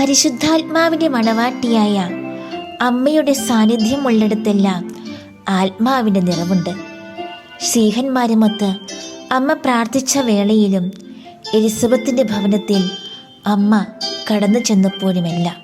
പരിശുദ്ധാത്മാവിന്റെ മണവാട്ടിയായ അമ്മയുടെ സാന്നിധ്യം ഉള്ളിടത്തെല്ലാം ആത്മാവിന്റെ നിറവുണ്ട്. സീഹന്മാരുമൊത്ത് അമ്മ പ്രാർത്ഥിച്ച വേളയിലും എലിസബത്തിന്റെ ഭവനത്തിൽ അമ്മ കടന്നു ചെന്നപ്പോഴുമെല്ലാം